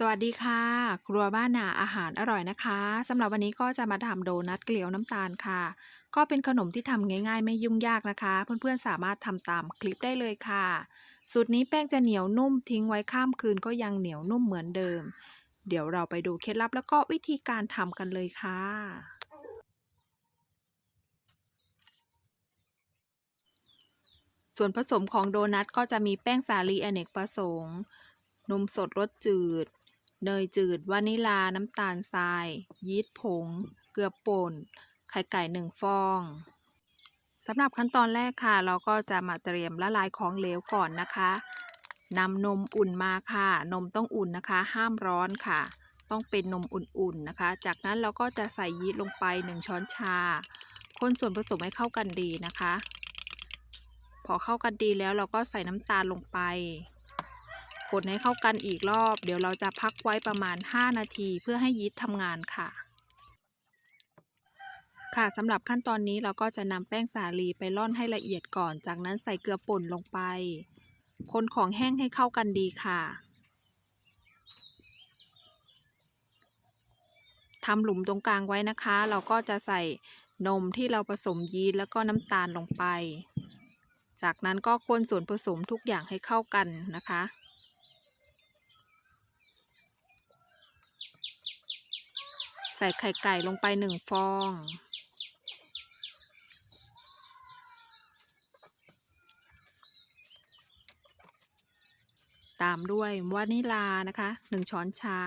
สวัสดีค่ะ ครัวบ้านนาอาหารอร่อยนะคะสำหรับวันนี้ก็จะมาทำโดนัทเกลียวน้ำตาลค่ะ ก็เป็นขนมที่ทำง่าย ๆ ไม่ยุ่งยากนะคะ เพื่อนๆสามารถทำตามคลิปได้เลยค่ะ สูตรนี้แป้งจะเหนียวนุ่มทิ้งไว้ข้ามคืนก็ยังเหนียวนุ่มเหมือนเดิม เดี๋ยวเราไปดูเคล็ดลับแล้วก็วิธีการทำกันเลยค่ะส่วนผสมของโดนัทก็จะมีแป้งสาลีอเนกประสงค์ นมสดรสจืด เนยจืด วานิลา น้ำตาลทราย ยีสต์ผง เกลือป่น ไข่ไก่หนึ่งฟองสำหรับขั้นตอนแรกค่ะ เราก็จะมาเตรียมละลายของเหลวก่อนนะคะนำนมอุ่นมาค่ะ นมต้องอุ่นนะคะ ห้ามร้อนค่ะ ต้องเป็นนมอุ่นๆนะคะ จากนั้นเราก็จะใส่ยีสต์ลงไป 1 ช้อนชา คนส่วนผสมให้เข้ากันดีนะคะ พอเข้ากันดีแล้วเราก็ใส่น้ำตาลลงไป คนให้เข้ากันอีกรอบ เดี๋ยวเราจะพักไว้ประมาณ 5 นาทีเพื่อให้ยีสต์ทำงานค่ะ ค่ะสำหรับขั้นตอนนี้เราก็จะนำแป้งสาลีไปร่อนให้ละเอียดก่อน จากนั้นใส่เกลือป่นลงไป คนของแห้งให้เข้ากันดีค่ะทำหลุมตรงกลางไว้นะคะ เราก็จะใส่นมที่เราผสมยีสต์แล้วก็น้ำตาลลงไป จากนั้นก็คนส่วนผสมทุกอย่างให้เข้ากันนะคะ ใส่ไข่ไก่ลงไปหนึ่งฟอง ตามด้วยวานิลานะคะหนึ่งช้อนชา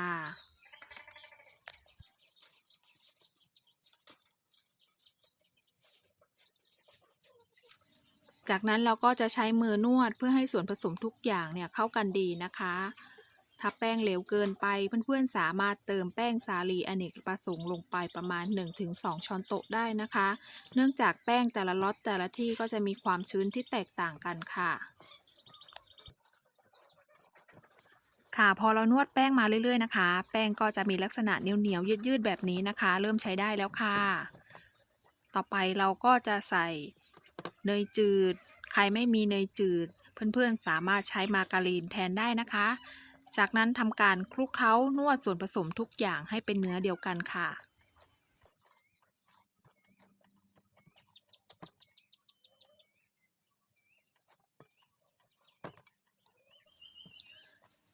จากนั้นเราก็จะใช้มือนวดเพื่อให้ส่วนผสมทุกอย่างเนี่ยเข้ากันดีนะคะ ถ้าแป้งเหลวเกินไปเพื่อนๆสามารถเติมแป้งสาลีอเนกประสงค์ลงไปประมาณ 1-2 ช้อนโต๊ะได้นะคะ เนื่องจากแป้งแต่ละล็อตแต่ละที่ก็จะมีความชื้นที่แตกต่างกันค่ะค่ะพอเรานวดแป้งมาเรื่อยๆนะคะ แป้งก็จะมีลักษณะเหนียวๆยืดๆแบบนี้นะคะ เริ่มใช้ได้แล้วค่ะ ต่อไปเราก็จะใส่เนยจืด ใครไม่มีเนยจืด เพื่อนๆสามารถใช้มาการีนแทนได้นะคะ จากนั้นทำการคลุกเคล้านวดส่วนผสมทุกอย่างให้เป็นเนื้อเดียวกันค่ะ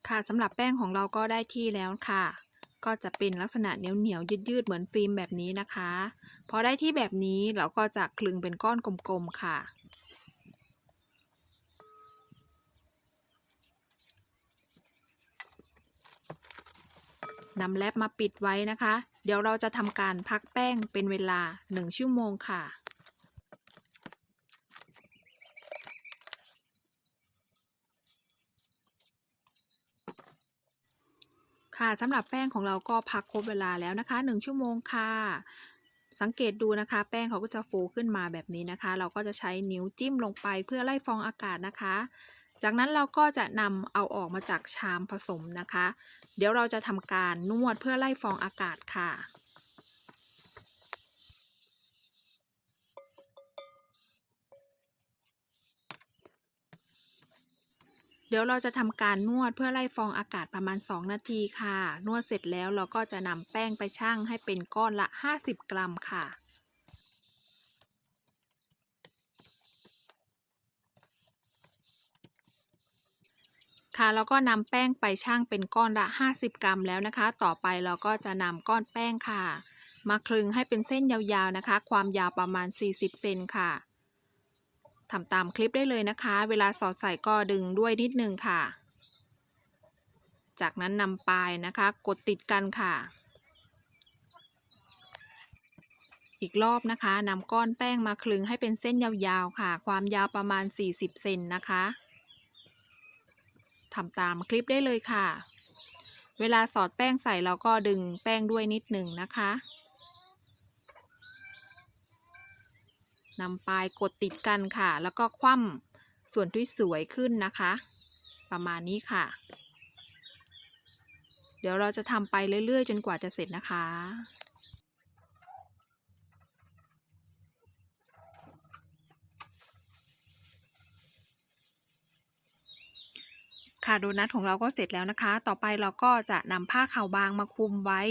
ค่ะสำหรับแป้งของเราก็ได้ที่แล้วค่ะ ก็จะเป็นลักษณะเหนียวเหนียวยืดยืดๆเหมือนฟิล์มแบบนี้นะคะ พอได้ที่แบบนี้เราก็จะคลึงเป็นก้อนกลมๆค่ะ นำแรปมาปิดไว้นะคะ เดี๋ยวเราจะทำการพักแป้งเป็นเวลา 1 ชั่วโมงค่ะ ค่ะสำหรับแป้งของเราก็พักครบเวลาแล้วนะคะ 1 ชั่วโมงค่ะสังเกตดูนะคะ แป้งเขาก็จะฟูขึ้นมาแบบนี้นะคะ เราก็จะใช้นิ้วจิ้มลงไปเพื่อไล่ฟองอากาศนะคะ จากนั้นเราก็จะนำเอาออกมาจากชามผสมนะคะ เดี๋ยวเราจะทำการนวดเพื่อไล่ฟองอากาศค่ะ เดี๋ยวเราจะทำการนวดเพื่อไล่ฟองอากาศประมาณ 2 นาทีค่ะ นวดเสร็จแล้วเราก็จะนำแป้งไปชั่งให้เป็นก้อนละ 50 กรัมค่ะ ค่ะแล้วก็นำแป้งไปชั่งเป็นก้อนละ 50 กรัมแล้วนะคะ ต่อไปเราก็จะนำก้อนแป้งค่ะ มาคลึงให้เป็นเส้นยาวๆนะคะ ความยาวประมาณ 40 เซนค่ะทำตามคลิปได้เลยนะคะ เวลาสอดใส่ก็ดึงด้วยนิดนึงค่ะ จากนั้นนำปลายนะคะ กดติดกันค่ะ อีกรอบนะคะนำก้อนแป้งมาคลึงให้เป็นเส้นยาวๆค่ะ ความยาวประมาณ 40 เซนนะคะ ทำตามคลิปได้เลยค่ะ เวลาสอดแป้งใส่เราก็ดึงแป้งด้วยนิดหนึ่งนะคะนำปลายกดติดกันค่ะ แล้วก็คว่ำส่วนที่สวยขึ้นนะคะ ประมาณนี้ค่ะ เดี๋ยวเราจะทำไปเรื่อยๆ จนกว่าจะเสร็จนะคะ ค่ะโดนัทของเราก็เสร็จแล้วนะคะ ต่อไปเราก็จะนำผ้าขาวบางมาคลุมไว้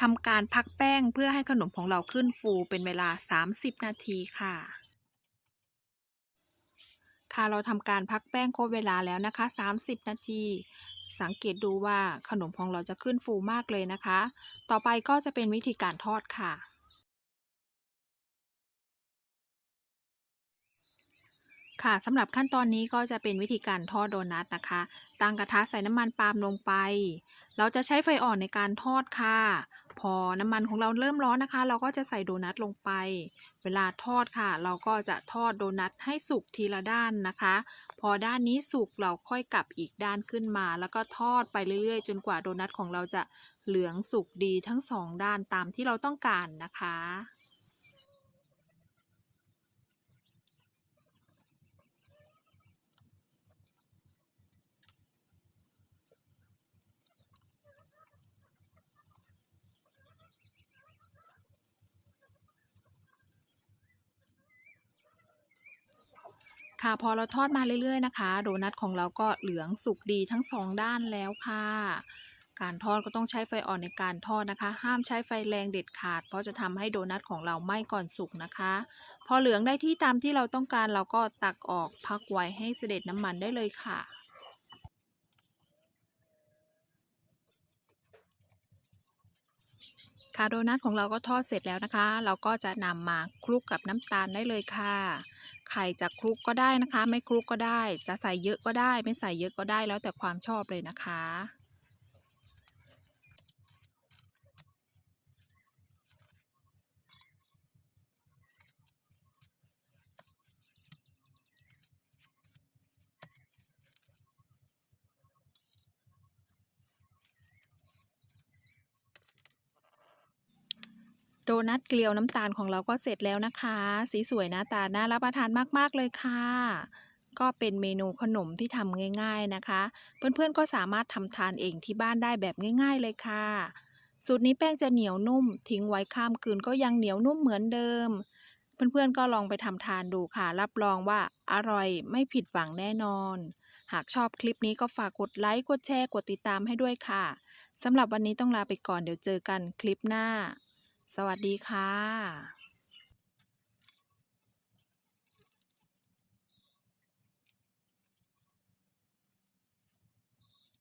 ทำการพักแป้งเพื่อให้ขนมของเราขึ้นฟูเป็นเวลา 30 นาทีค่ะค่ะเราทำการพักแป้งครบเวลาแล้วนะคะ 30 นาที สังเกตดูว่าขนมของเราจะขึ้นฟูมากเลยนะคะ ต่อไปก็จะเป็นวิธีการทอดค่ะ ค่ะสำหรับขั้นตอนนี้ก็จะเป็นวิธีการทอดโดนัทนะคะ ตั้งกระทะใส่น้ำมันปาล์มลงไป เราจะใช้ไฟอ่อนในการทอดค่ะ พอน้ำมันของเราเริ่มร้อนนะคะ เราก็จะใส่โดนัทลงไป เวลาทอดค่ะ เราก็จะทอดโดนัทให้สุกทีละด้านนะคะ พอด้านนี้สุกเราค่อยกลับอีกด้านขึ้นมา แล้วก็ทอดไปเรื่อยๆ จนกว่าโดนัทของเราจะเหลืองสุกดีทั้งสองด้านตามที่เราต้องการนะคะ ค่ะพอเราทอดมาเรื่อยๆนะคะโดนัทของเราก็เหลืองสุกดีทั้งสองด้านแล้วค่ะ การทอดก็ต้องใช้ไฟอ่อนในการทอดนะคะ ห้ามใช้ไฟแรงเด็ดขาด เพราะจะทำให้โดนัทของเราไหม้ก่อนสุกนะคะ พอเหลืองได้ที่ตามที่เราต้องการเราก็ตักออกพักไว้ให้เสด็จน้ำมันได้เลยค่ะ ค่ะ โดนัทของเราก็ทอดเสร็จแล้วนะคะ เราก็จะนำมาคลุกกับน้ำตาลได้เลยค่ะ ไข่จะคลุกก็ได้นะคะ ไม่คลุกก็ได้ จะใส่เยอะก็ได้ ไม่ใส่เยอะก็ได้แล้วแต่ความชอบเลยนะคะ ดนัทเกลียวน้ำตาลของเราก็เสร็จแล้วนะคะ สีสวยหน้าตาน่ารับประทานมาก ๆ เลยค่ะ ก็เป็นเมนูขนมที่ทำง่าย ๆนะคะ เพื่อนๆก็สามารถทำทานเองที่บ้านได้แบบง่าย ๆ เลยค่ะ สูตรนี้แป้งจะเหนียวนุ่ม ทิ้งไว้ข้ามคืนก็ยังเหนียวนุ่มเหมือนเดิม เพื่อนๆก็ลองไปทำทานดูค่ะ รับรองว่าอร่อยไม่ผิดหวังแน่นอน หากชอบคลิปนี้ก็ฝากกดไลค์กดแชร์กดติดตามให้ด้วยค่ะสำหรับวันนี้ต้องลาไปก่อนเดี๋ยวเจอกันคลิปหน้า สวัสดีค่ะ